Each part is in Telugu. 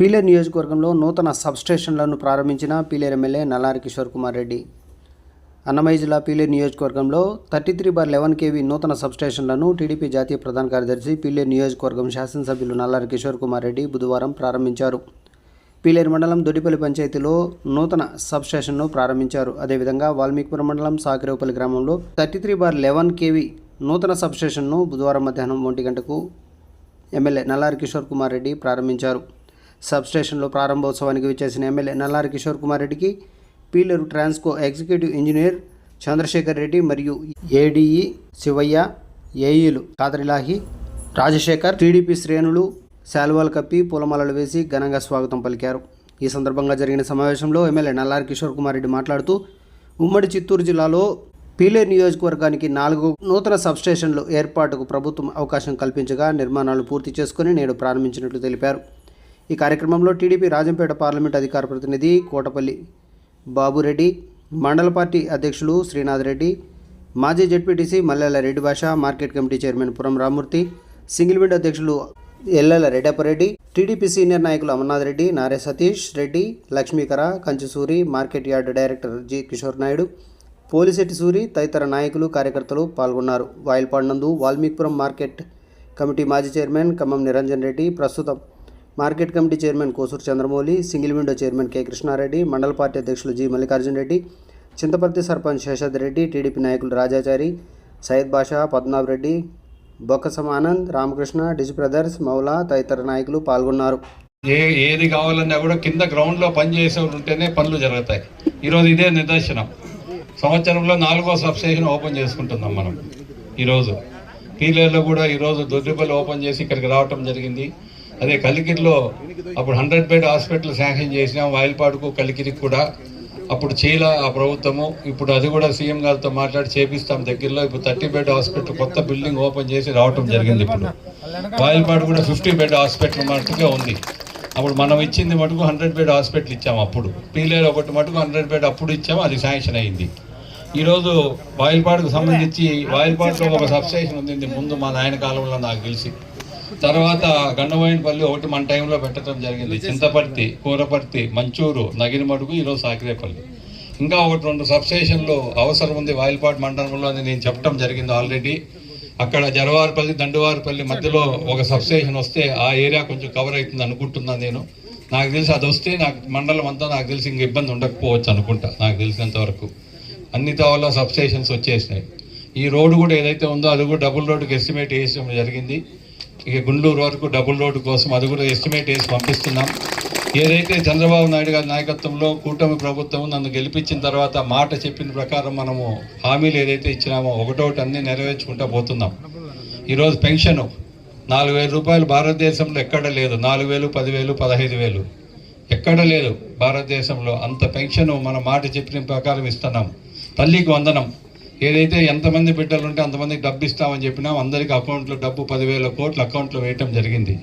పీలేరు నియోజకవర్గంలో నూతన సబ్స్టేషన్లను ప్రారంభించిన పీలేరు ఎమ్మెల్యే నల్లారి కిషోర్ కుమార్ రెడ్డి. అన్నమయ్య జిల్లా పీలేరు నియోజకవర్గంలో thirty three bar eleven KV నూతన సబ్స్టేషన్లను టీడీపీ జాతీయ ప్రధాన కార్యదర్శి పీలేరు నియోజకవర్గం శాసనసభ్యులు నల్లారి కిషోర్ కుమార్ రెడ్డి బుధవారం ప్రారంభించారు. పీలేరు మండలం దొడ్డిపల్లి పంచాయతీలో నూతన సబ్స్టేషన్ను ప్రారంభించారు. అదేవిధంగా వాల్మీకిపురం మండలం సాకిరేవుపల్లి గ్రామంలో thirty three bar eleven KV నూతన సబ్స్టేషన్ను బుధవారం మధ్యాహ్నం ఒంటి గంటకు ఎమ్మెల్యే నల్లారి కిషోర్ కుమార్ రెడ్డి ప్రారంభించారు. సబ్స్టేషన్లో ప్రారంభోత్సవానికి విచ్చేసిన ఎమ్మెల్యే నల్లారి కిషోర్ కుమార్ రెడ్డికి పీలేరు ట్రాన్స్కో ఎగ్జిక్యూటివ్ ఇంజనీర్ చంద్రశేఖర్ రెడ్డి మరియు ఏడీఈ శివయ్య ఏఈలు కాదరిలాహి రాజశేఖర్ టీడీపీ శ్రేణులు శాల్వాలు కప్పి పూలమాలలు వేసి ఘనంగా స్వాగతం పలికారు. ఈ సందర్భంగా జరిగిన సమావేశంలో ఎమ్మెల్యే నల్లారి కిషోర్ కుమార్ రెడ్డి మాట్లాడుతూ ఉమ్మడి చిత్తూరు జిల్లాలో పీలేరు నియోజకవర్గానికి నాలుగు నూతన సబ్స్టేషన్లు ఏర్పాటుకు ప్రభుత్వం అవకాశం కల్పించగా నిర్మాణాలు పూర్తి చేసుకుని నేడు ప్రారంభించినట్లు తెలిపారు. ఈ కార్యక్రమంలో టీడీపీ రాజంపేట పార్లమెంట్ అధికార ప్రతినిధి కోటపల్లి బాబురెడ్డి మండల పార్టీ అధ్యక్షులు శ్రీనాథ్ రెడ్డి మాజీ ZPTC Mallela Reddy Basha market committee chairman Puram Ramurthy single window అధ్యక్షులు ఎల్లెల రెడ్డప్పరెడ్డి టీడీపీ సీనియర్ నాయకులు Amarnath Reddy Nare Satish Reddy Lakshmikara Kanchusuri market yard director G Kishore Naidu Polisetty Suri తదితర నాయకులు కార్యకర్తలు పాల్గొన్నారు. వాయిల్పాడు నందు వాల్మీకిపురం మార్కెట్ కమిటీ మాజీ చైర్మన్ ఖమ్మం నిరంజన్ రెడ్డి ప్రస్తుతం market committee chairman Kosuru Chandramouli single window chairman K Krishnareddy మండల పార్టీ అధ్యక్షులు జి మల్లికార్జున్ రెడ్డి చింతపర్తి సర్పంచ్ శేషాద్రి రెడ్డి టీడీపీ నాయకులు రాజాచారి సయ్యద్ బాషా పద్మనాభ్ రెడ్డి బొక్కసం ఆనంద్ రామకృష్ణ డిజ్ బ్రదర్స్ మౌలా తదితర నాయకులు పాల్గొన్నారు. ఏ ఏది కావాలన్నా కూడా కింద గ్రౌండ్లో పనిచేసే ఉంటేనే పనులు జరుగుతాయి. ఈరోజు ఇదే నిదర్శనం. సంవత్సరంలో నాలుగో సబ్స్టేషన్ ఓపెన్ చేసుకుంటున్నాం మనం. ఈరోజు. పీలేరులో కూడా ఈరోజు దొద్దిపల్లి ఓపెన్ చేసి ఇక్కడికి రావటం జరిగింది. అదే కలికిరిలో అప్పుడు హండ్రెడ్ బెడ్ హాస్పిటల్ శాంక్షన్ చేసినాం వాయిల్పాడుకు కలికిరికి కూడా. అప్పుడు చేయాల ఆ ప్రభుత్వము ఇప్పుడు అది కూడా సీఎం గారితో మాట్లాడి చేపిస్తాం దగ్గరలో. ఇప్పుడు థర్టీ బెడ్ హాస్పిటల్ కొత్త బిల్డింగ్ ఓపెన్ చేసి రావటం జరిగింది ఇప్పుడు. వాయిల్పాడు కూడా ఫిఫ్టీ బెడ్ హాస్పిటల్ మటుకే ఉంది. అప్పుడు మనం ఇచ్చింది మటుకు హండ్రెడ్ బెడ్ హాస్పిటల్ ఇచ్చాము అప్పుడు. పీలేరు ఒకటి మటుకు హండ్రెడ్ బెడ్ అప్పుడు ఇచ్చాము అది శాంక్షన్ అయింది. ఈరోజు వాయిల్పాడుకు సంబంధించి వాయిల్పాడులో ఒక సబ్స్టేషన్ ఉంది ముందు మా నాయన కాలంలో నాకు తెలిసి. తర్వాత గండవాయినపల్లి ఒకటి మన టైంలో పెట్టడం జరిగింది. చింతపర్తి కూరపర్తి మంచూరు నగిరిమడుగు ఈరోజు సాకిరేపల్లి. ఇంకా ఒకటి రెండు సబ్స్టేషన్లు అవసరం ఉంది వాయిల్పాడు మండలంలో అని నేను చెప్పడం జరిగింది ఆల్రెడీ. అక్కడ జరవారిపల్లి దండువారిపల్లి మధ్యలో ఒక సబ్స్టేషన్ వస్తే ఆ ఏరియా కొంచెం కవర్ అవుతుంది అనుకుంటున్నాను నేను. నాకు తెలిసి అది వస్తే నాకు మండలం అంతా నాకు తెలిసి ఇంక ఇబ్బంది ఉండకపోవచ్చు అనుకుంటా నాకు తెలిసినంత వరకు. అన్ని తవల్లో సబ్స్టేషన్స్ వచ్చేసినాయి. ఈ రోడ్డు కూడా ఏదైతే ఉందో అది కూడా డబుల్ రోడ్డుకి ఎస్టిమేట్ వేసడం జరిగింది. ఇక గుండూరు వరకు డబుల్ రోడ్డు కోసం అది కూడా ఎస్టిమేట్ వేసి పంపిస్తున్నాం. ఏదైతే చంద్రబాబు నాయుడు గారి నాయకత్వంలో కూటమి ప్రభుత్వం నన్ను గెలిపించిన తర్వాత మాట చెప్పిన ప్రకారం మనము హామీలు ఏదైతే ఇచ్చినామో ఒకటోటి అన్నీ నెరవేర్చుకుంటూ పోతున్నాం. ఈరోజు పెన్షను నాలుగు వేల రూపాయలు భారతదేశంలో ఎక్కడ లేదు. నాలుగు వేలు పదివేలు పదహైదు వేలు. ఎక్కడ లేదు భారతదేశంలో. అంత పెన్షన్ మన మాట చెప్పిన ప్రకారం ఇస్తున్నాం. తల్లికి వందనం. ఏదైతే ఎంతమంది బిడ్డలు ఉంటే అంతమందికి డబ్బు ఇస్తామని చెప్పినా అందరికి అకౌంట్లో డబ్బు పదివేల కోట్లు అకౌంట్లో వేయటం జరిగింది.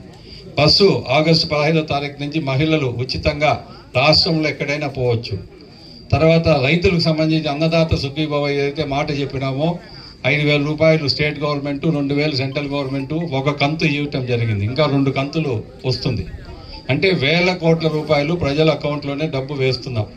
బస్సు ఆగస్టు పదహైదో తారీఖు నుంచి మహిళలు ఉచితంగా రాష్ట్రంలో ఎక్కడైనా పోవచ్చు. తర్వాత రైతులకు సంబంధించి అన్నదాత సుఖీభవ ఏదైతే మాట చెప్పినామో ఐదు వేల రూపాయలు స్టేట్ గవర్నమెంట్ రెండు వేలు సెంట్రల్ గవర్నమెంట్ ఒక కంతు ఇవ్వటం జరిగింది. ఇంకా రెండు కంతులు వస్తుంది. అంటే వేల కోట్ల రూపాయలు ప్రజల అకౌంట్లోనే డబ్బు వేస్తున్నాం.